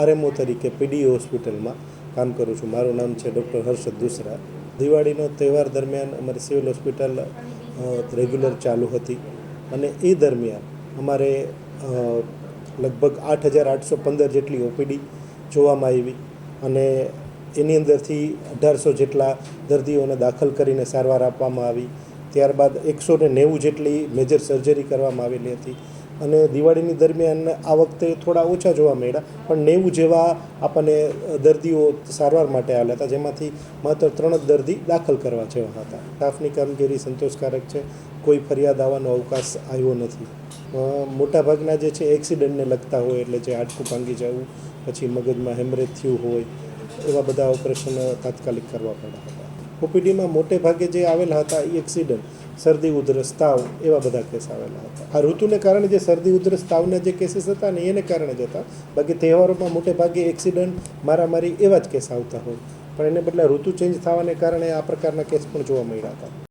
RMO તરીકે પીડીઓ હોસ્પિટલમાં કામ કરું છું. મારું નામ છે ડૉક્ટર હર્ષદ દુસરા. દિવાળીનો તહેવાર દરમિયાન અમારી સિવિલ હોસ્પિટલ રેગ્યુલર ચાલુ હતી અને એ દરમિયાન અમારે લગભગ આઠ હજાર આઠસો પંદર જેટલી ઓપીડી જોવામાં આવી અને એની અંદરથી અઢારસો જેટલા દર્દીઓને દાખલ કરીને સારવાર આપવામાં આવી. ત્યારબાદ એકસો ને નેવું જેટલી મેજર સર્જરી કરવામાં આવેલી હતી. અને દિવાળીની દરમિયાન આ વખતે થોડા ઓછા જોવા મળ્યા. પણ નેવું જેવા આપણને દર્દીઓ સારવાર માટે આવ્યા હતા, જેમાંથી માત્ર ત્રણ જ દર્દી દાખલ કરવા જેવા હતા. સ્ટાફની કામગીરી સંતોષકારક છે, કોઈ ફરિયાદ આવવાનો અવકાશ આવ્યો નથી. મોટાભાગના જે છે, એક્સિડન્ટને લગતા હોય એટલે જે હાડકું ભાંગી જવું, પછી મગજમાં હેમરેજ થયું હોય, એવા બધા ઓપરેશન તાત્કાલિક કરવા પડ્યા હતા. ઓપીડીમાં મોટે ભાગે જે આવેલા હતા એ એક્સિડન્ટ શરદી, ઉધરસ, તાવ એવા બધા કેસ આવેલા હતા. આ ઋતુને કારણે જે શરદી, ઉધરસ, તાવના જે કેસીસ હતા ને એને કારણે જ હતા. બાકી તહેવારોમાં મોટે ભાગે એક્સિડન્ટ મારામારી એવા જ કેસ આવતા હોય. પણ એને બદલે ઋતુ ચેન્જ થવાને કારણે આ પ્રકારના કેસ પણ જોવા મળ્યા હતા.